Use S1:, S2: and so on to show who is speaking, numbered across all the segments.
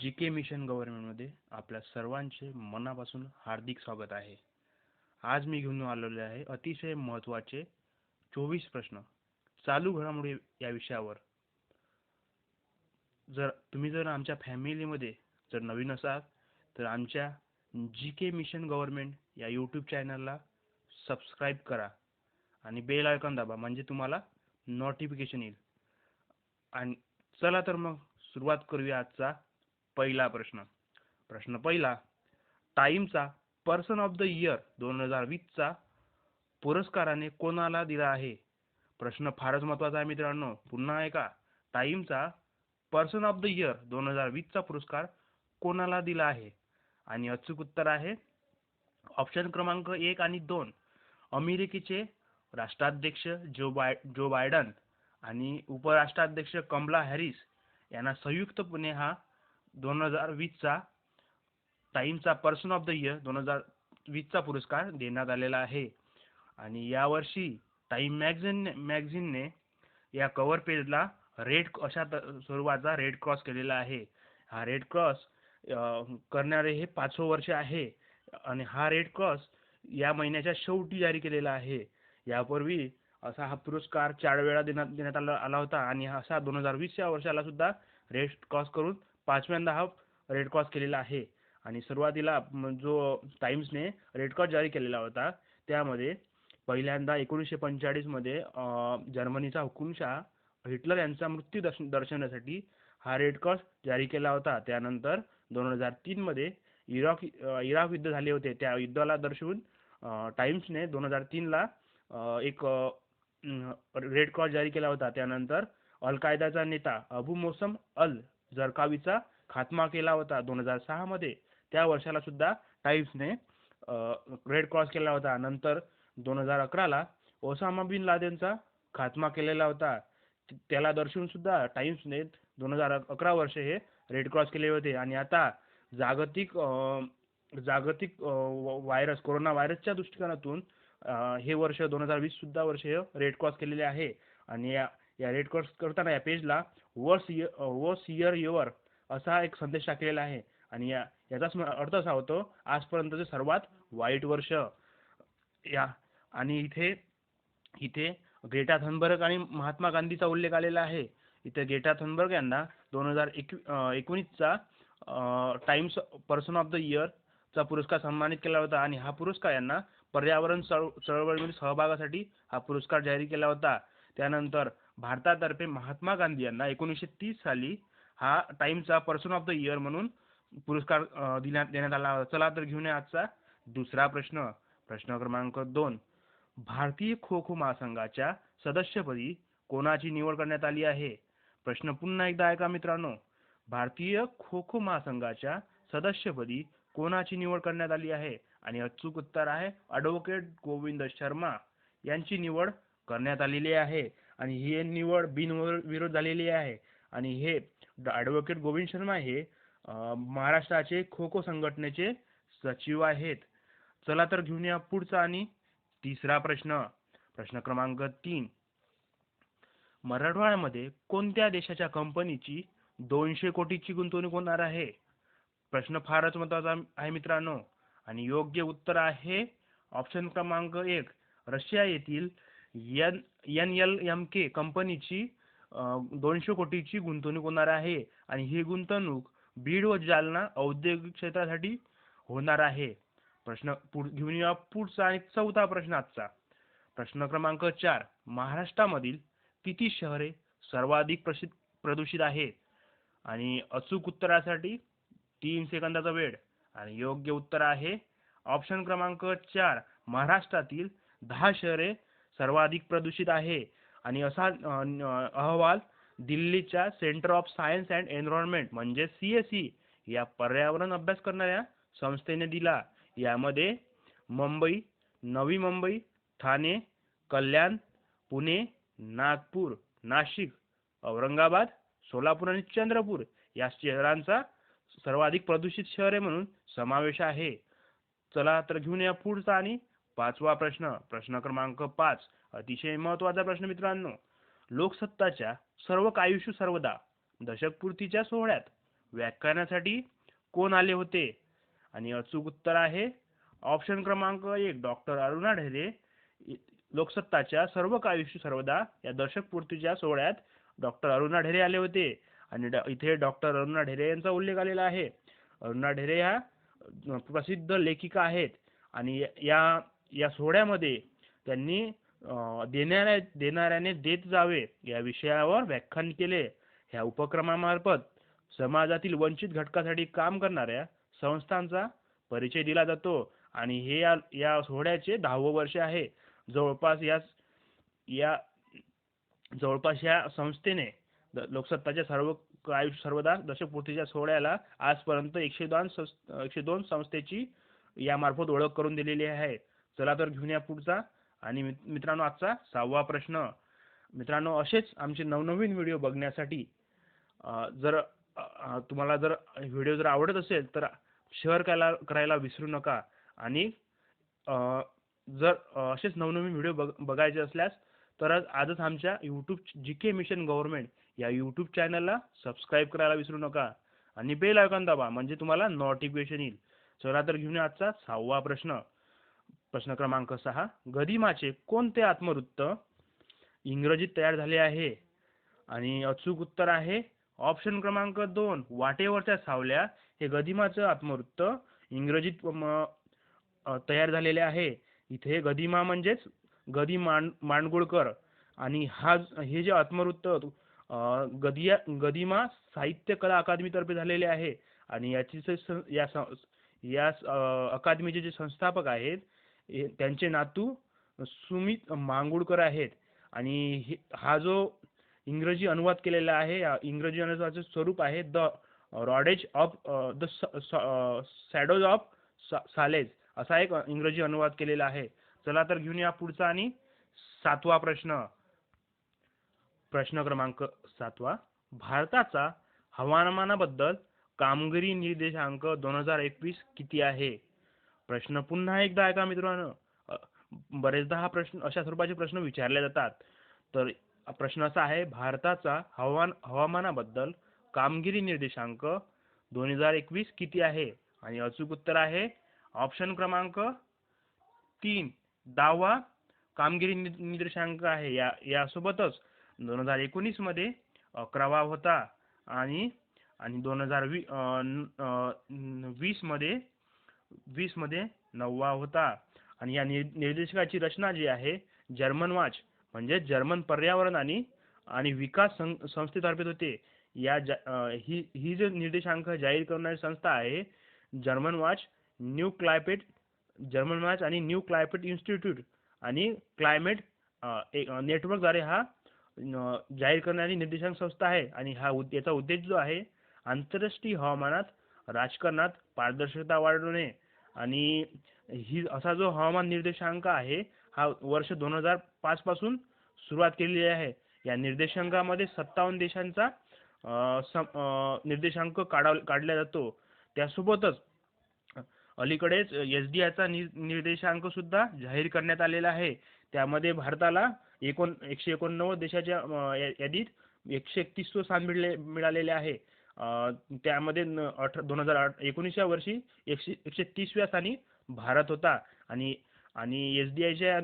S1: जी K mission गव्हर्नमेंटमध्ये आपल्या सर्वांचे मनापासून हार्दिक स्वागत आहे. आज मी घेऊन आलेले आहे अतिशय महत्त्वाचे चोवीस प्रश्न चालू घडामोडी या विषयावर. जर तुम्ही जर आमच्या फॅमिलीमध्ये जर नवीन असाल तर आमच्या जी के मिशन गव्हर्नमेंट या यूट्यूब चॅनलला सबस्क्राईब करा आणि बेल आयकॉन दाबा म्हणजे तुम्हाला नोटिफिकेशन येईल. आणि चला तर मग सुरुवात करूया आजचा पहिला प्रश्न. प्रश्न पहिला टाईमचा पर्सन ऑफ द इयर दोन हजार वीसचा पुरस्काराने कोणाला दिला आहे? प्रश्न फारच महत्त्वाचा आहे मित्रांनो. पुन्हा ऐका टाईमचा पर्सन ऑफ द इयर दोन हजार वीसचा पुरस्कार कोणाला दिला आहे? आणि अचूक उत्तर आहे ऑप्शन क्रमांक एक आणि दोन अमेरिकेचे राष्ट्राध्यक्ष जो बाय जो बायडन आणि उपराष्ट्राध्यक्ष कमला हॅरिस यांना संयुक्तपणे हा दोन हजार वीसचा टाईमचा पर्सन ऑफ द इयर दोन हजार वीसचा पुरस्कार देण्यात आलेला आहे. आणि यावर्षी टाईम मॅगझिन मॅगझिनने या कवर पेजला रेड अशा त स्वरूपाचा रेड क्रॉस केलेला आहे. हा रेड क्रॉस करणारे हे पाचवं वर्ष आहे. आणि हा रेड क्रॉस या महिन्याच्या शेवटी जारी केलेला आहे. यापूर्वी असा हा पुरस्कार चार वेळा देण्यात देण्यात आला आला होता. आणि असा दोन हजार वीस या वर्षाला सुद्धा रेड क्रॉस करून पाचव्यांदा हा रेड क्रॉस केलेला आहे. आणि सुरुवातीला जो टाईम्सने रेड क्रॉस जारी केलेला होता त्यामध्ये पहिल्यांदा एकोणीसशे पंचेचाळीसमध्ये जर्मनीचा हुकुमशहा हिटलर यांचा मृत्यू दर्श दर्शवण्यासाठी हा रेड क्रॉस जारी केला होता. त्यानंतर दोन हजार तीनमध्ये इराक इराक युद्ध झाले होते. त्या युद्धाला दर्शवून टाइम्सने दोन हजार तीनला एक रेड क्रॉस जारी केला होता. त्यानंतर अल कायदाचा नेता अबू मोसम अल जरकावीचा खात्मा केला होता दोन हजार सहामध्ये त्या वर्षाला सुद्धा टाइम्सने रेड क्रॉस केला होता. नंतर दोन हजार अकराला ओसामा बिन लादेनचा खात्मा केलेला होता. त्याला दर्शवून सुद्धा टाइम्सने दोन हजार अकरा वर्ष हे रेड क्रॉस केले होते. आणि आता जागतिक जागतिक व्हायरस कोरोना व्हायरसच्या दृष्टिकोनातून हे वर्ष दोन हजार वीस सुद्धा वर्ष हे रेड क्रॉस केलेले आहे. आणि या रेड क्रॉस करताना या पेजला वर्स वर्स इयर युअर असा एक संदेश टाकलेला आहे. आणि या याचाच अर्थ असा होतो आजपर्यंतचे सर्वात वाईट वर्ष. या आणि इथे इथे ग्रेटा थनबर्ग आणि महात्मा गांधीचा उल्लेख आलेला आहे. इथे ग्रेटा थनबर्ग यांना दोन हजार एकवी एकोणीसचा टाइम्स पर्सन ऑफ द इयरचा पुरस्कार सन्मानित केला होता. आणि हा पुरस्कार यांना पर्यावरण चळ चळवळीमध्ये सहभागासाठी हा पुरस्कार जाहीर केला होता. त्यानंतर भारतातर्फे महात्मा गांधी यांना एकोणीसशे तीस साली हा टाइमचा पर्सन ऑफ द इयर म्हणून पुरस्कार देण्यात देण्यात आला चला तर घेऊन आजचा दुसरा प्रश्न. प्रश्न क्रमांक दोन. भारतीय खो खो महासंघाच्या सदस्यपदी कोणाची निवड करण्यात आली आहे? प्रश्न पुन्हा एकदा ऐका मित्रांनो. भारतीय खो खो महासंघाच्या सदस्यपदी कोणाची निवड करण्यात आली आहे? आणि अचूक उत्तर आहे ॲडव्होकेट गोविंद शर्मा यांची निवड करण्यात आलेली आहे. आणि ही निवड बिनविरोध झालेली आहे. आणि हे ॲडव्होकेट गोविंद शर्मा हे महाराष्ट्राचे खो खो संघटनेचे सचिव आहेत. चला तर घेऊन या पुढचा आणि तिसरा प्रश्न. प्रश्न क्रमांक तीन. मराठवाड्यामध्ये कोणत्या देशाच्या कंपनीची दोनशे कोटीची गुंतवणूक होणार आहे? प्रश्न फारच महत्त्वाचा आहे मित्रांनो. आणि योग्य उत्तर आहे ऑप्शन क्रमांक एक रशिया येथील N N L M K कंपनीची दोनशे कोटीची गुंतवणूक होणार आहे आणि ही गुंतवणूक बीड व जालना औद्योगिक क्षेत्रासाठी होणार आहे. प्रश्न घेऊन या पुढचा आणि चौथा प्रश्न आजचा. प्रश्न क्रमांक चार महाराष्ट्रामधील किती शहरे सर्वाधिक प्रसिद्ध प्रदूषित आहेत आणि अचूक उत्तरासाठी तीन सेकंदाचा वेळ आणि योग्य उत्तर आहे. ऑप्शन क्रमांक चार महाराष्ट्रातील दहा शहरे सर्वाधिक प्रदूषित आहे. आणि असा अहवाल दिल्लीच्या centre of science and environment म्हणजे सी एस ई या पर्यावरण अभ्यास करणाऱ्या संस्थेने दिला. यामध्ये मुंबई नवी मुंबई ठाणे कल्याण पुणे नागपूर नाशिक औरंगाबाद सोलापूर आणि चंद्रपूर या शहरांचा सर्वाधिक प्रदूषित शहरे म्हणून समावेश आहे. चला तर घेऊन या पुढचा आणि पाचवा प्रश्न प्रश्न क्रमांक पाच अतिशय महत्त्वाचा प्रश्न मित्रांनो. लोकसत्ताच्या सर्व कायुष्य सर्वदा दशकपूर्तीच्या सोहळ्यात व्याख्यानासाठी कोण आले होते? आणि अचूक उत्तर आहे ऑप्शन क्रमांक एक डॉक्टर अरुणा ढेरे लोकसत्ताच्या सर्व कायुष्य सर्वदा या दशकपूर्तीच्या सोहळ्यात डॉक्टर अरुणा ढेरे आले होते. आणि ड- इथे डॉक्टर अरुणा ढेरे यांचा उल्लेख आलेला आहे. अरुणा ढेरे ह्या प्रसिद्ध लेखिका आहेत. आणि या या सोहळ्यामध्ये त्यांनी देणाऱ्या देणाऱ्याने देत जावे या विषयावर व्याख्यान केले. ह्या उपक्रमामार्फत समाजातील वंचित घटकासाठी काम करणाऱ्या संस्थांचा परिचय दिला जातो. आणि हे या या सोहळ्याचे दहावं वर्ष आहे. जवळपास या या जवळपास या संस्थेने द- लोकसत्ताच्या सर्व आयुष्य सर्वदा दशकपूर्तीच्या सोहळ्याला आजपर्यंत एकशे दोन संस- एकशे दोन संस्थेची यामार्फत ओळख करून दिलेली आहे. चला तर घेऊन या पुढचा. आणि मित्रांनो आजचा सहावा प्रश्न. मित्रांनो असेच आमचे नवनवीन व्हिडिओ बघण्यासाठी जर तुम्हाला जर व्हिडिओ जर आवडत असेल तर शेअर करायला करायला विसरू नका. आणि जर असेच नवनवीन व्हिडिओ बघ बघायचे असल्यास तर आजच आमच्या YouTube G K mission government या यूट्यूब चॅनलला सबस्क्राईब करायला विसरू नका. आणि बेल आयकॉन दाबा म्हणजे तुम्हाला नोटिफिकेशन येईल. चला तर घेऊन या आजचा सहावा प्रश्न. प्रश्न क्रमांक सहा. गदिमाचे कोणते आत्मवृत्त इंग्रजीत तयार झाले आहे? आणि अचूक उत्तर आहे ऑप्शन क्रमांक दोन वाटेवरच्या सावल्या. हे गदिमाचं आत्मवृत्त इंग्रजीत तयार झालेले आहे. इथे गदिमा म्हणजेच गदी मांड मांडगुळकर आणि हा हे जे आत्मवृत्त गदिया गदिमा साहित्य कला अकादमीतर्फे झालेले आहे. आणि याची या या स- अकादमीचे जे संस्थापक आहेत हे- त्यांचे नातू सुमित मांगुळकर आहेत. आणि हे- हा जो इंग्रजी अनुवाद केलेला आहे या इंग्रजी अनुवादाचं स्वरूप आहे the roads of the shadows of सालेज असा एक इंग्रजी अनुवाद केलेला आहे. चला तर घेऊन या पुढचा आणि सातवा प्रश्न. प्रश्न क्रमांक सातवा. भारताचा हवामानाबद्दल कामगिरी निर्देशांक दोन हजार एकवीस किती आहे? प्रश्न पुन्हा एकदा ऐका मित्रांनो. बरेचदा हा प्रश्न अशा स्वरूपाचे प्रश्न विचारले जातात. तर प्रश्न असा आहे भारताचा हवामान हवामानाबद्दल कामगिरी निर्देशांक दोन हजार एकवीस किती आहे? आणि अचूक उत्तर आहे ऑप्शन क्रमांक तीन. दहावा कामगिरी नि- निर्देशांक आहे. या यासोबतच दोन हजार एकोणीसमध्ये अकरावा होता. आणि आणि दोन हजार वी वीसमध्ये वीसमध्ये नववा होता. आणि या नि निर्देशकाची रचना जी आहे जर्मन वाच म्हणजे जर्मन पर्यावरण आणि आणि विकास सं- संस्थेतर्फे होते या ज- ही ही जे निर्देशांक जाहीर करणारी संस्था आहे German watch new climate German watch आणि न्यू क्लायपेट इन्स्टिट्यूट आणि क्लायमेट नेटवर्कद्वारे हा जाहीर करणारी निर्देशांक संस्था आहे. आणि हा उद- याचा उद्देश जो आहे आंतरराष्ट्रीय हवामानात राजकारणात पारदर्शकता वाढवणे आणि ही असा जो हवामान निर्देशांक आहे हा वर्ष दोन हजार पाच पासून सुरुवात केलेली आहे. या निर्देशांकामध्ये सत्तावन्न देशांचा सम- निर्देशांक काढाव काढला जातो. त्यासोबतच अलीकडेच एस डी आयचा निर्देशांक सुद्धा जाहीर करण्यात आलेला आहे. त्यामध्ये भारताला एकोण एकशे एकोणनव्वद देशाच्या या- यादीत एकशे एकतीस स्थान मिळले मिळालेले आहे. त्यामध्ये न- अठरा दोन हजार आठ एकोणीसच्या वर्षी एकशे एकशे तीसव्या स्थानी भारत होता. आणि आणि एस डी आयच्या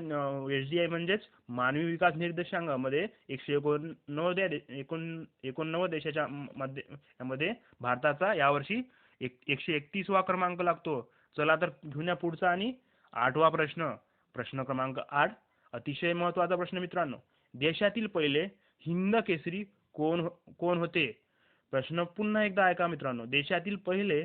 S1: एस डी आय म्हणजेच मानवी विकास निर्देशांकामध्ये एकशे एकोणनव्वद दे- एकोण एकोणनव्वद देशाच्या मध्ये मध्ये भारताचा यावर्षी एक एकशे एकतीसवा क्रमांक लागतो. चला तर घेऊन या पुढचा आणि आठवा प्रश्न. प्रश्न क्रमांक आठ अतिशय महत्त्वाचा प्रश्न मित्रांनो. देशातील पहिले हिंद केसरी कोण हो- कोण होते? प्रश्न पुन्हा एकदा ऐका मित्रांनो. देशातील पहिले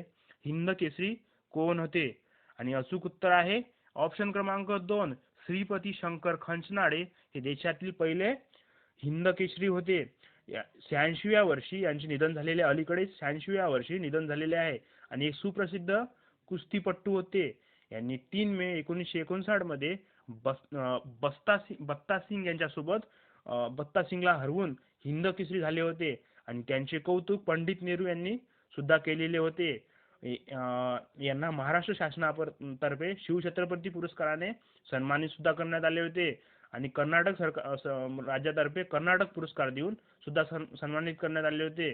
S1: हिंद केसरी कोण होते? आणि अचूक उत्तर आहे ऑप्शन क्रमांक दोन श्रीपती शंकर खंचनाळे हे देशातील पहिले हिंद केसरी होते. या- शहाऐंशीव्या वर्षी यांचे निधन झालेले अलीकडे शहाऐंशीव्या वर्षी निधन झालेले आहे. आणि एक सुप्रसिद्ध कुस्तीपट्टू होते. यांनी तीन मे एकोणीसशे एकोणसाठमध्ये बस बस्ता सिंग बत्ता सिंग यांच्यासोबत बत्ता सिंगला हरवून हिंद केसरी झाले होते. आणि त्यांचे कौतुक पंडित नेहरू यांनी सुद्धा केलेले होते. यांना महाराष्ट्र शासनातर्फे शिवछत्रपती पुरस्काराने सन्मानित सुद्धा करण्यात आले होते. आणि कर्नाटक सरकार राज्यातर्फे कर्नाटक पुरस्कार देऊन सुद्धा सन- सन्मानित करण्यात आले होते.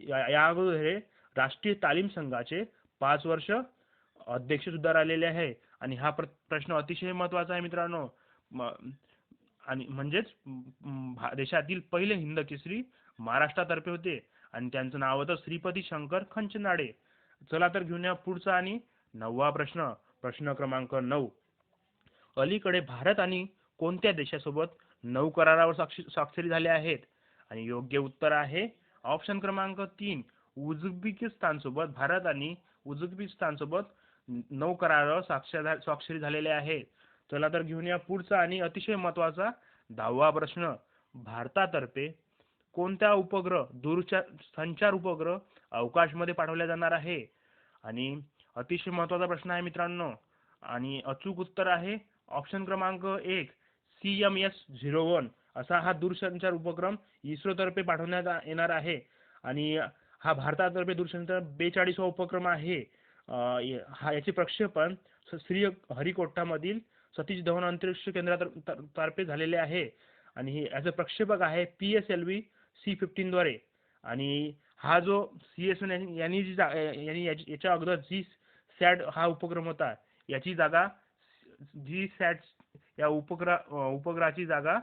S1: या या अगोदर हे राष्ट्रीय तालीम संघाचे पाच वर्ष अध्यक्ष सुद्धा राहिलेले आहे. आणि हा प्र- प्रश्न अतिशय महत्त्वाचा आहे मित्रांनो. म- आणि म्हणजेच भा- देशातील पहिले हिंद केसरी महाराष्ट्रातर्फे होते. आणि त्यांचं नाव होतं श्रीपती शंकर खंचनाडे. चला तर घेऊन या पुढचा आणि नववा प्रश्न. प्रश्न क्रमांक नऊ. अलीकडे भारत आणि कोणत्या देशासोबत नऊ करारावर साक्षी स्वाक्षरी झाले आहेत? आणि योग्य उत्तर आहे ऑप्शन क्रमांक तीन. उझबेकिस्तान सोबत भारत आणि उझबेकिस्तान सोबत नऊ करारावर साक्षर स्वाक्षरी झालेले आहेत. चला तर घेऊन या पुढचा आणि अतिशय महत्त्वाचा दहावा प्रश्न. भारतातर्फे कोणत्या उपग्रह दूरच्या संचार उपग्रह अवकाशमध्ये पाठवला जाणार आहे? आणि अतिशय महत्त्वाचा प्रश्न आहे मित्रांनो आणि अचूक उत्तर आहे ऑप्शन क्रमांक एक C M S zero one असा हा दूरसंचार उपक्रम इस्रोतर्फे पाठवण्यात येणार आहे. आणि हा भारतातर्फे दूरसंचार बेचाळीसवा उपक्रम आहे. हा याचे प्रक्षेपण श्री हरिकोटामधील सतीश धवन अंतरिक्ष केंद्रातर्फे झालेले आहे. आणि हे- याचं प्रक्षेपक आहे P S L V C फिफ्टीनद्वारे आणि हा जो सी एस एन यांनी जी जा- यांनी याची- याच्या अगोदर जी सॅट हा उपक्रम होता याची जागा जी सॅट या उपग्रह उपग्रहाची जागा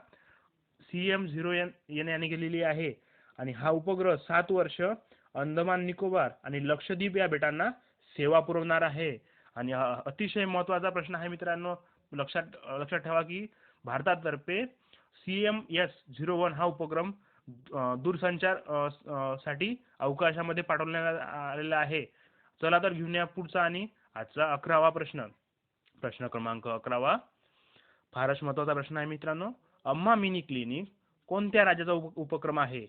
S1: C M zero N N याने केलेली आहे. आणि हा उपग्रह सात वर्ष अंदमान निकोबार आणि लक्षद्वीप या बेटांना सेवा पुरवणार आहे. आणि अतिशय महत्त्वाचा प्रश्न आहे मित्रांनो लक्षात लक्षात ठेवा की भारतातर्फे C M S zero one हा उपक्रम दूरसंचारसाठी अवकाशामध्ये पाठवण्यात आलेला आहे. चला तर घेऊन या पुढचा आणि आजचा अकरावा प्रश्न. प्रश्न क्रमांक अकरावा. फारच महत्त्वाचा प्रश्न आहे मित्रांनो. अम्मा मिनी क्लिनिक कोणत्या राज्याचा उप उपक्रम आहे?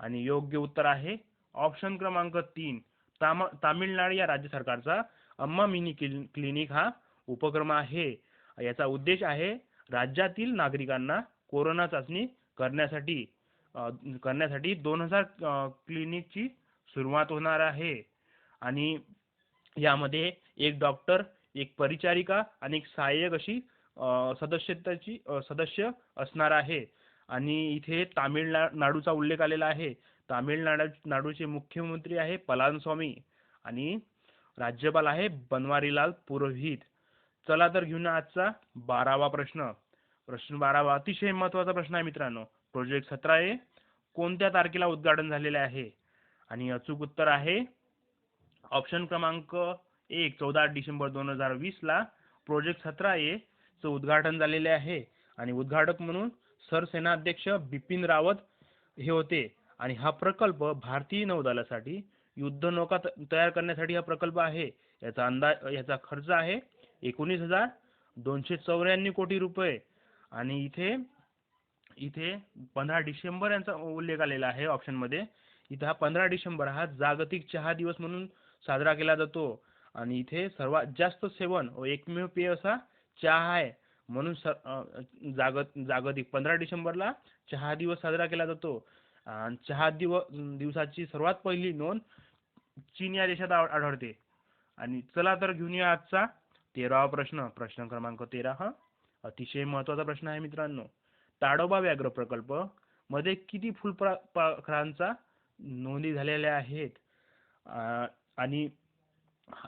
S1: आणि योग्य उत्तर आहे ऑप्शन क्रमांक तीन. ताम तामिळनाडू या राज्य सरकारचा अम्मा मिनी क्लिन- क्लिनिक हा उपक्रम आहे. याचा उद्देश आहे राज्यातील नागरिकांना कोरोना चाचणी करण्यासाठी करण्यासाठी दोन हजार क्लिनिकची सुरुवात होणार आहे. आणि यामध्ये एक डॉक्टर एक परिचारिका आणि एक सहाय्यक अशी सदस्यताची सदस्य असणार आहे. आणि इथे तामिळनाडूचा उल्लेख आलेला आहे. तामिळनाडू नाडूचे मुख्यमंत्री आहे पलानस्वामी आणि राज्यपाल आहे बनवारीलाल पुरोहित. चला तर घेऊन आजचा बारावा प्रश्न. प्रश्न बारावा अतिशय महत्त्वाचा प्रश्न आहे मित्रांनो. प्रोजेक्ट सतरा ए. कोणत्या तारखेला उद्घाटन झालेले आहे? आणि अचूक उत्तर आहे ऑप्शन क्रमांक एक चौदा डिसेंबर दोन हजार वीसला प्रोजेक्ट सतरा ए उद्घाटन झालेले आहे. आणि उद्घाटक म्हणून सरसेनाध्यक्ष बिपिन रावत हे होते. आणि हा प्रकल्प भारतीय नौदलासाठी युद्धनौका त- तयार करण्यासाठी हा प्रकल्प आहे. याचा अंदाज याचा खर्च आहे एकोणीस हजार दोनशे चौऱ्याण्णव कोटी रुपये. आणि इथे इथे पंधरा डिसेंबर यांचा उल्लेख आलेला आहे ऑप्शनमध्ये इथं इथे हा पंधरा डिसेंबर हा जागतिक चहा दिवस म्हणून साजरा केला जातो. आणि इथे सर्वात जास्त सेवन व एकमेव पेय असा चहा आहे. म्हणून स जागत जागतिक पंधरा डिसेंबरला चहा दिवस साजरा केला जातो. आणि चहा दिव दिवसाची सर्वात पहिली नोंद चीन या देशात आढळते. आणि चला तर घेऊन या आजचा तेरावा प्रश्न. प्रश्न क्रमांक तेरा हा. अतिशय महत्त्वाचा प्रश्न आहे मित्रांनो. ताडोबा व्याघ्र प्रकल्पमध्ये किती फुलपाखरांचा नोंदी झालेल्या आहेत? आणि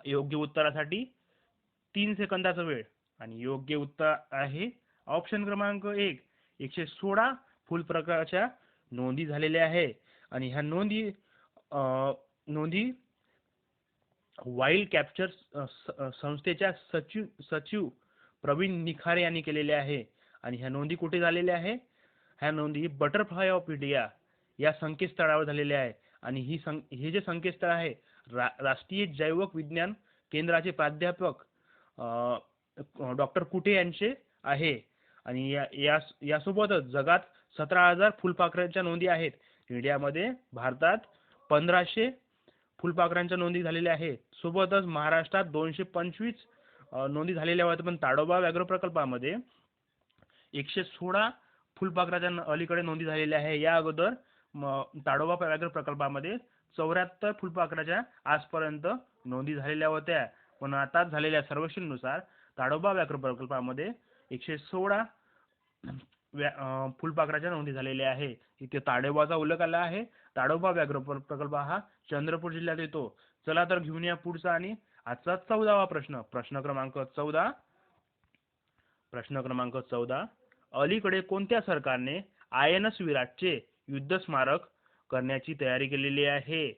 S1: योग्य उत्तरासाठी तीन सेकंदाचा वेळ आणि योग्य उत्तर आहे ऑप्शन क्रमांक एक एकशे सोळा फुलप्रकाराच्या नोंदी झालेल्या आहे आणि ह्या नोंदी नोंदी वाईल्ड कॅप्चर संस्थेच्या सचिव सचिव प्रवीण निखारे यांनी केलेल्या आहे आणि ह्या नोंदी कुठे झालेल्या आहे ह्या नोंदी बटरफ्लाय ऑफ इंडिया या संकेतस्थळावर झालेल्या आहे आणि ही सं हे जे संकेतस्थळ आहे रा राष्ट्रीय जैवक विज्ञान केंद्राचे प्राध्यापक डॉक्टर कुटे यांचे आहे. आणि या यास यासोबतच जगात सतरा हजार फुलपाखरांच्या नोंदी आहेत. इंडियामध्ये भारतात पंधराशे फुलपाखरांच्या नोंदी झालेल्या आहेत. सोबतच महाराष्ट्रात दोनशे पंचवीस नोंदी झालेल्या आहेत. पण ताडोबा व्याघ्र प्रकल्पामध्ये एकशे सोळा फुलपाखराच्या न- अलीकडे नोंदी झालेल्या आहे. या अगोदर म, ताडोबा व्याघ्र प्रकल्पामध्ये चौऱ्याहत्तर फुलपाखराच्या आजपर्यंत नोंदी झालेल्या होत्या. पण आता झालेल्या सर्वेक्षणनुसार ताडोबा व्याघ्र प्रकल्पामध्ये एकशे सोळा व्या फुलपाखराच्या नोंदी झालेल्या आहे. इथे ताडोबाचा उल्लेख आला आहे. ताडोबा व्याघ्र प्रकल्प हा चंद्रपूर जिल्ह्यात येतो. चला तर घेऊन या पुढचा आणि आजचा चौदावा प्रश्न. प्रश्न क्रमांक चौदा. प्रश्न क्रमांक चौदा. अलीकडे कोणत्या सरकारने आय एन एस विराटचे युद्ध स्मारक करण्याची तयारी केलेली आहे?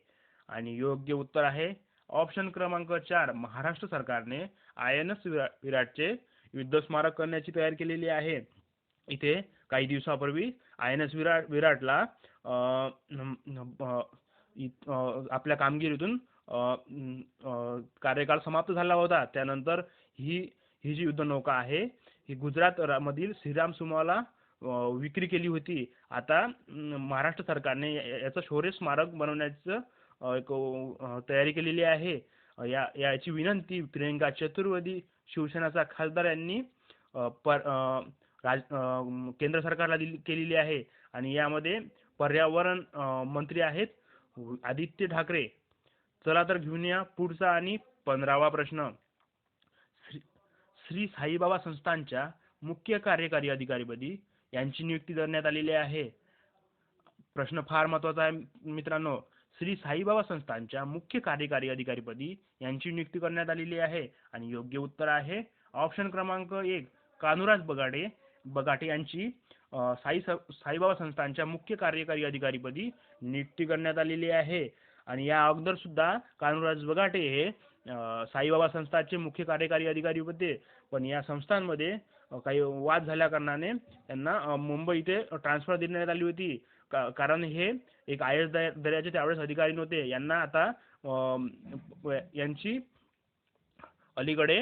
S1: आणि योग्य उत्तर आहे ऑप्शन क्रमांक चार महाराष्ट्र सरकारने आय एन एस विराटचे युद्ध स्मारक करण्याची तयारी केलेली आहे. इथे काही दिवसापूर्वी आय एन एस विराट विराटला आपल्या कामगिरीतून कार्यकाळ समाप्त झाला होता. त्यानंतर ही ही जी युद्धनौका आहे ही गुजरात रा- मधील श्रीराम सुमाला विक्री केली होती. आता महाराष्ट्र सरकारने या- याचं शौर्य स्मारक बनवण्याचं एक तयारी केलेली आहे. या याची विनंती प्रियंका चतुर्वेदी शिवसेनाचा खासदार यांनी पर राज केंद्र सरकारला दिली केलेली आहे. आणि यामध्ये पर्यावरण मंत्री आहेत आदित्य ठाकरे. चला तर घेऊन या पुढचा आणि पंधरावा प्रश्न. श्री साईबाबा संस्थानच्या मुख्य कार्यकारी अधिकारीपदी यांची नियुक्ती करण्यात आलेली आहे. प्रश्न फार महत्त्वाचा आहे मित्रांनो. श्री साईबाबा संस्थानच्या मुख्य कार्यकारी अधिकारीपदी यांची नियुक्ती करण्यात आलेली आहे आणि योग्य उत्तर आहे. ऑप्शन क्रमांक एक कानुराज बगाडे. बगाटे यांची साई स- साईबाबा संस्थानच्या मुख्य कार्यकारी अधिकारीपदी नियुक्ती करण्यात आलेली आहे. आणि या अगोदर सुद्धा कानुराज बगाटे हे साईबाबा संस्थानचे मुख्य कार्यकारी अधिकारी होते. पण या संस्थांमध्ये काही वाद झाल्या कारणाने त्यांना मुंबई इथे ट्रान्सफर देण्यात आली होती. का- कारण हे एक आय एस दर्जाचे त्यावेळेस अधिकारी नव्हते. यांना आता यांची अलीकडे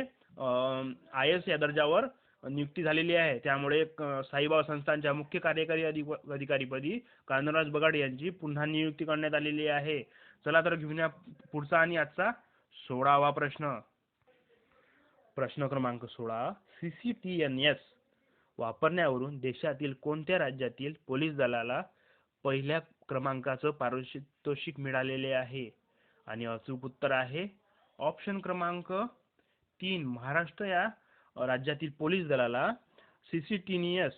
S1: आय एस या दर्जावर नियुक्ती झालेली आहे. त्यामुळे साईबाबा संस्थांच्या मुख्य कार्यकारी अधिक- अधिकारीपदी कान्हराज बगाड यांची पुन्हा नियुक्ती करण्यात आलेली आहे. चला तर घेऊन या पुढचा आणि आजचा सोळावा प्रश्न. प्रश्न क्रमांक सोळा. C C T N S वापरण्यावरून देशातील कोणत्या राज्यातील पोलीस दलाला पहिल्या क्रमांकाचं पारितोषिक मिळालेले आहे? आणि अचूक उत्तर आहे ऑप्शन क्रमांक तीन. महाराष्ट्र या राज्यातील पोलीस दलाला C C T N S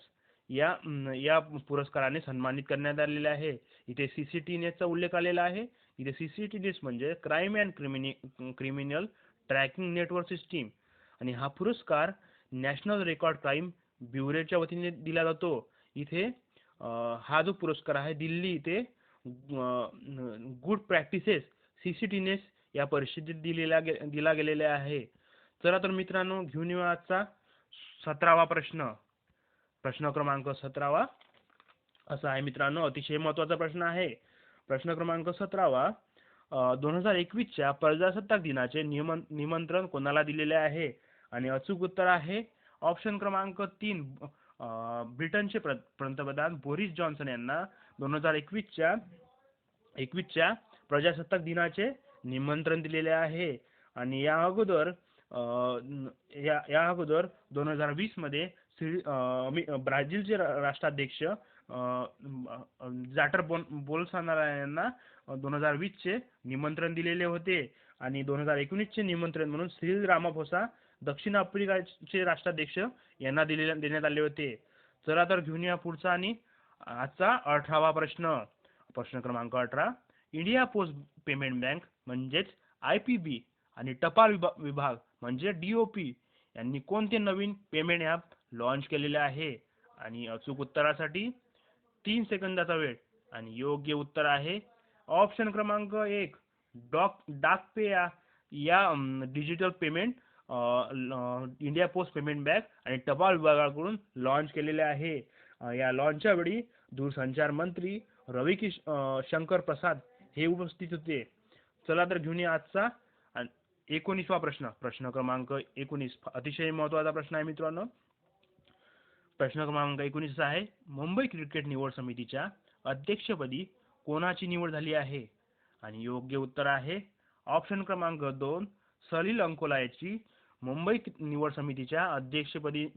S1: या या पुरस्काराने सन्मानित करण्यात आलेले आहे. इथे सी सी टी एन एसचा उल्लेख आलेला आहे. इथे C C T N S म्हणजे क्राईम अँड क्रिमिनि क्रिमिनल ट्रॅकिंग नेटवर्क सिस्टीम आणि हा पुरस्कार नॅशनल रेकॉर्ड क्राईम ब्युरोच्या वतीने दिला जातो. इथे हा जो पुरस्कार आहे दिल्ली इथे good practices C C T या परिषदेत दिलेला गे दिला गेलेला आहे. चला तर मित्रांनो घेऊन येऊ आजचा सतरावा प्रश्न. प्रश्न क्रमांक सतरावा. असा आहे मित्रांनो अतिशय महत्त्वाचा प्रश्न आहे. प्रश्न क्रमांक सतरावा. दोन हजार एकवीसच्या प्रजासत्ताक दिनाचे निमंत्रण कोणाला दिलेले आहे? आणि अचूक उत्तर आहे. ऑप्शन क्रमांक तीन ब्रिटनचे प्र पंतप्रधान बोरिस जॉन्सन यांना दोन हजार एकवीसच्या एकवीसच्या प्रजासत्ताक दिनाचे निमंत्रण दिलेले आहे. आणि या अगोदर या या अगोदर दोन हजार वीसमध्ये श्री ब्राझीलचे रा- राष्ट्राध्यक्ष जाटर बोन बोलसानारा यांना दोन हजार वीसचे निमंत्रण दिलेले होते. आणि दोन हजार एकोणीसचे निमंत्रण म्हणून श्रील रामाफोसा दक्षिण आफ्रिकाचे राष्ट्राध्यक्ष यांना दिलेल्या देण्यात आले होते. चला तर घेऊन या पुढचा आणि आजचा अठरावा प्रश्न. प्रश्न क्रमांक अठरा. इंडिया पोस्ट पेमेंट बँक म्हणजेच आय पी बी आणि टपाल विभा विभाग म्हणजे डी ओ पी यांनी कोणते नवीन पेमेंट ॲप लॉन्च केलेले आहे? आणि अचूक उत्तरासाठी तीन सेकंदाचा वेळ आणि योग्य उत्तर आहे. ऑप्शन क्रमांक एक डॉक डाक पे या या digital payment India post payment bank आणि टपाल विभागाकडून लॉन्च केलेले आहे. या लॉन्चच्या वेळी दूरसंचार मंत्री रवी किश शंकर प्रसाद हे उपस्थित होते. चला तर घेऊन या आजचा एकोणीसवा प्रश्न. प्रश्न क्रमांक एकोणीस. अतिशय महत्त्वाचा प्रश्न आहे मित्रांनो. प्रश्न क्रमांक एकोणीस आहे. मुंबई क्रिकेट निवड समितीच्या अध्यक्षपदी कोणाची निवड झाली आहे? आणि योग्य उत्तर आहे. ऑप्शन क्रमांक दोन सलील अंकोला याची मुंबई निवड समितीच्या अध्यक्षपदी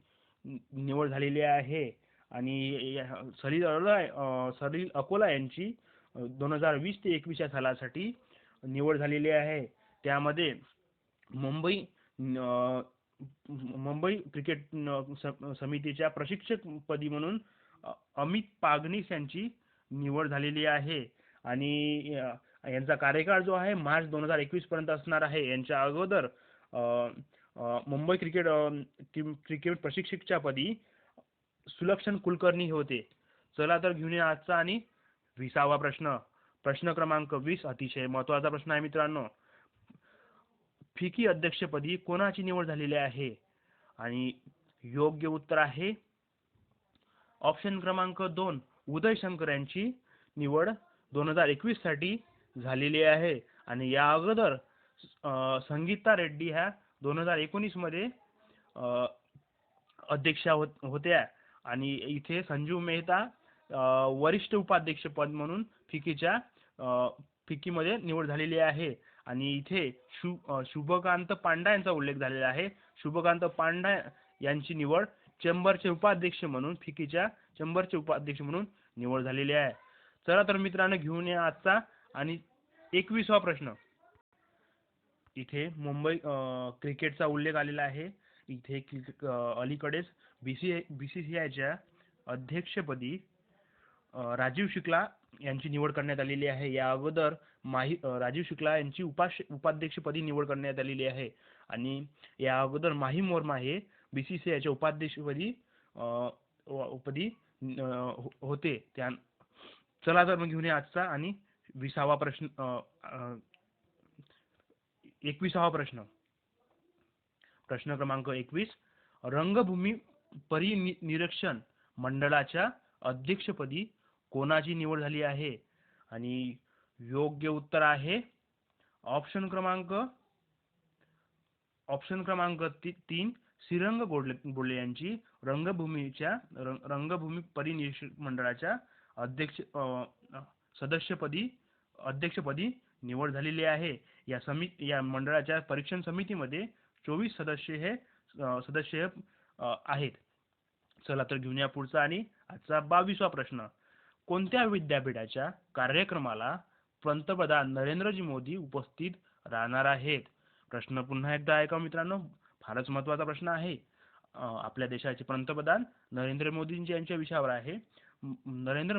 S1: निवड झालेली आहे. आणि सलील अरोरा सलील अकोला यांची दोन हजार वीस ते एकवीस या सालासाठी निवड झालेली आहे. त्यामध्ये मुंबई मुंबई क्रिकेट स- समितीच्या प्रशिक्षकपदी म्हणून अमित पागनीस यांची निवड झालेली आहे. आणि यांचा कार्यकाळ जो आहे मार्च दोन हजार एकवीस पर्यंत असणार आहे. यांच्या अगोदर मुंबई क्रिकेट टीम क्रिकेट प्रशिक्षकच्या पदी सुलक्षण कुलकर्णी हे होते. चला तर घेऊन या आजचा आणि विसावा प्रश्न. प्रश्न क्रमांक वीस अतिशय महत्त्वाचा प्रश्न आहे मित्रांनो. फिकी अध्यक्षपदी कोणाची निवड झालेली आहे? आणि योग्य उत्तर आहे ऑप्शन क्रमांक दोन उदय शंकर यांची निवड दोन हजार एकवीससाठी झालेली आहे. आणि या अगोदर संगीता रेड्डी ह्या दोन हजार एकोणीसमध्ये अध्यक्षा होत- होत्या. आणि इथे संजीव मेहता वरिष्ठ उपाध्यक्ष पद म्हणून फिकीच्या फिकीमध्ये निवड झालेली आहे. आणि इथे शु शुभकांत पांडा यांचा उल्लेख झालेला आहे. शुभकांत पांडा यांची निवड चेंबरचे उपाध्यक्ष म्हणून फिकीच्या चेंबरचे उपाध्यक्ष म्हणून निवड झालेली आहे. चला तर मित्रांनो घेऊन या आजचा आणि एकवीसवा प्रश्न. इथे मुंबई क्रिकेटचा उल्लेख आलेला आहे. इथे क्रिक- बी अलीकडेच बीसी बीसीसीआयच्या अध्यक्षपदी राजीव शुक्ला यांची निवड करण्यात आलेली आहे. या अगोदर माही राजीव शुक्ला यांची उपाश उपाध्यक्षपदी निवड करण्यात आलेली आहे. आणि या अगोदर माही मोर्मा हे बीसीसीआयच्या उपाध्यक्षपदी आयच्या उपाध्यक्षपदी पदी हो- होते. त्या चला तर मग घेऊन या आजचा आणि विसावा प्रश्न एकविसावा प्रश्न. प्रश्न क्रमांक एकवीस. रंगभूमी परिनिरीक्षण मंडळाच्या अध्यक्षपदी कोणाची निवड झाली आहे? आणि योग्य उत्तर आहे. ऑप्शन क्रमांक ऑप्शन क्रमांक ती- तीन श्रीरंग गोडले बोडले यांची रंगभूमीच्या रंग- रंगभूमी परिनिरीक्षण मंडळाच्या अध्यक्ष सदस्यपदी अध्यक्षपदी निवड झालेली आहे. या समी या मंडळाच्या परीक्षण समितीमध्ये चोवीस सदस्य हे सदस्य आहेत. चला तर घेऊन या पुढचा आणि आजचा बावीसवा प्रश्न. कोणत्या विद्यापीठाच्या कार्यक्रमाला पंतप्रधान नरेंद्रजी मोदी उपस्थित राहणार आहेत? प्रश्न पुन्हा एकदा ऐका मित्रांनो. फारच महत्त्वाचा प्रश्न आहे. आपल्या देशाचे पंतप्रधान नरेंद्र मोदींची यांच्या विषयावर आहे. नरेंद्र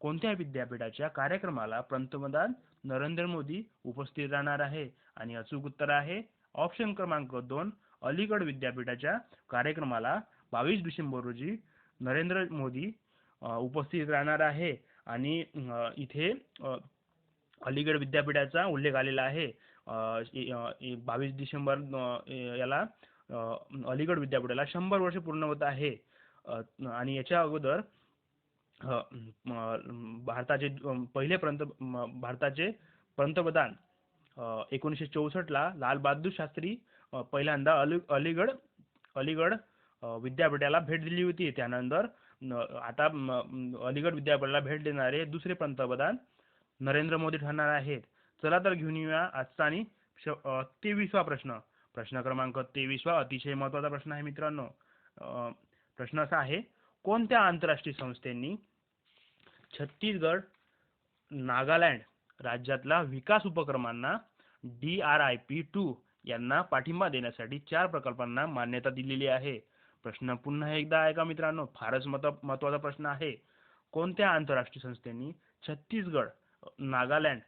S1: कोणत्या विद्यापीठाच्या कार्यक्रमाला पंतप्रधान नरेंद्र मोदी उपस्थित राहणार आहे? आणि अचूक उत्तर आहे ऑप्शन क्रमांक दोन अलीगड विद्यापीठाच्या कार्यक्रमाला बावीस डिसेंबर रोजी नरेंद्र मोदी उपस्थित राहणार आहे. आणि इथे अलीगड विद्यापीठाचा उल्लेख आलेला आहे. बावीस डिसेंबर याला अलीगड विद्यापीठाला शंभर वर्ष पूर्ण होत आहे. आणि याच्या अगोदर भारताचे पहिले पंत म, भारताचे पंतप्रधान एकोणीसशे चौसष्टला लालबहादूर शास्त्री पहिल्यांदा अली अलीगड अलीगड विद्यापीठाला भेट दिली होती त्यानंतर. आता अलीगड विद्यापीठाला भेट देणारे दुसरे पंतप्रधान नरेंद्र मोदी ठरणार आहेत. चला तर घेऊन येऊया आजचा आणि श- प्रश्न. प्रश्न क्रमांक तेवीसवा अतिशय महत्त्वाचा प्रश्न आहे मित्रांनो. प्रश्न असा आहे कोणत्या आंतरराष्ट्रीय संस्थेनी छत्तीसगड नागालँड राज्यातल्या विकास उपक्रमांना D R I P two यांना पाठिंबा देण्यासाठी चार प्रकल्पांना मान्यता दिलेली आहे. प्रश्न पुन्हा एकदा ऐका मित्रांनो? फारच मत महत्त्वाचा प्रश्न आहे. कोणत्या आंतरराष्ट्रीय संस्थेनी छत्तीसगड नागालँड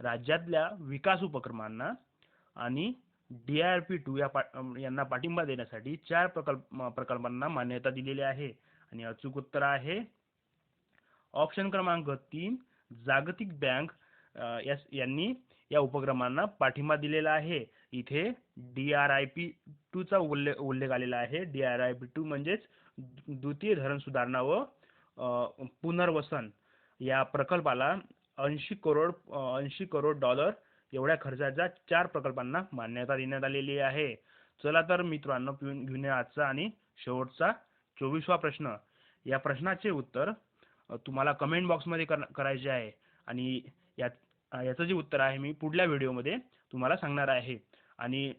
S1: राज्यातल्या विकास उपक्रमांना आणि डी आर पी टू या पा यांना पाठिंबा देण्यासाठी चार प्रकल्प प्रकल्पांना मान्यता दिलेली आहे? आणि अचूक उत्तर आहे ऑप्शन क्रमांक तीन जागतिक बँक यांनी या उपक्रमांना पाठिंबा दिलेला आहे. इथे डी आर आय पी टूचा उल्लेख उल्लेख आलेला आहे. D R I P two म्हणजेच द्वितीय धरण सुधारणा व पुनर्वसन. या प्रकल्पाला ऐंशी करोड ऐंशी करोड डॉलर एवढ्या खर्चाच्या चार प्रकल्पांना मान्यता देण्यात आलेली आहे. चला तर मित्रांनो घेऊन आजचा आणि शेवटचा चोवीसवा प्रश्न. या प्रश्नाचे उत्तर तुम्हाला कमेंट बॉक्समध्ये कर करायचे आहे. आणि यात याचं जे उत्तर आहे मी पुढल्या व्हिडिओमध्ये तुम्हाला सांगणार आहे. आणि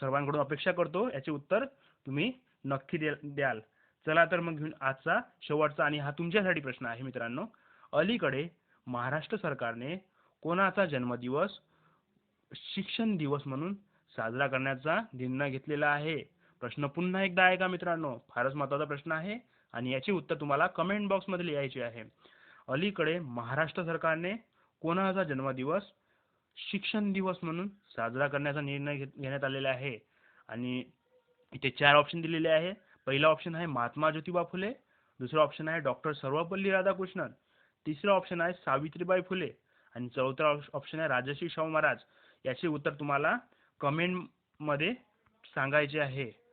S1: सर्वांकडून अपेक्षा करतो याचे उत्तर तुम्ही नक्की द्या द्याल. चला तर मग घेऊन आजचा शेवटचा आणि हा तुमच्यासाठी प्रश्न आहे मित्रांनो. अलीकडे महाराष्ट्र सरकारने कोणाचा जन्मदिवस शिक्षण दिवस म्हणून साजरा करण्याचा निर्णय घेतलेला आहे? प्रश्न पुन्हा एकदा आहे का मित्रांनो? फारच महत्त्वाचा प्रश्न आहे. आणि याचे उत्तर तुम्हाला कमेंट बॉक्समध्ये लिहायचे आहे. अलीकडे महाराष्ट्र सरकारने कोणाचा जन्मदिवस शिक्षण दिवस म्हणून साजरा करण्याचा निर्णय घेण्यात आलेला आहे. आणि इथे चार ऑप्शन दिलेले आहे. पहिला ऑप्शन आहे महात्मा ज्योतिबा फुले. दुसरा ऑप्शन आहे डॉक्टर सर्वपल्ली राधाकृष्णन. तिसरा ऑप्शन आहे सावित्रीबाई फुले. आणि चौथा ऑप्शन आहे राजश्री शाहू महाराज. याचे उत्तर तुम्हाला कमेंटमध्ये सांगायचे आहे.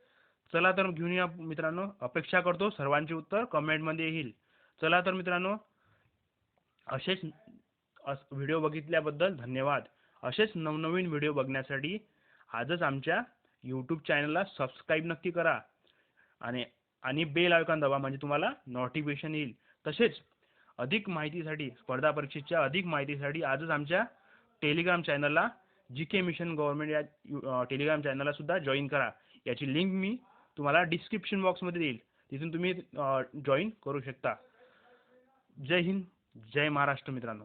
S1: चला तर घेऊन या मित्रांनो. अपेक्षा करतो सर्वांचे उत्तर कमेंटमध्ये येईल. चला तर मित्रांनो असेच व्हिडिओ बघितल्याबद्दल धन्यवाद. असेच नवनवीन व्हिडिओ बघण्यासाठी आजच आमच्या यूट्यूब चॅनलला सबस्क्राईब नक्की करा. आणि आणि बेल आयकॉन दाबा म्हणजे तुम्हाला नोटिफिकेशन येईल. तसेच अधिक माहितीसाठी स्पर्धा परीक्षेच्या अधिक माहितीसाठी आजच आमच्या टेलिग्राम चॅनलला जी के मिशन गव्हर्नमेंट या टेलिग्राम चॅनलला सुद्धा जॉईन करा. याची लिंक मी तुम्हाला डिस्क्रिप्शन बॉक्समध्ये देईल. तिथून तुम्ही जॉईन करू शकता. जय हिंद जय महाराष्ट्र मित्रांनो.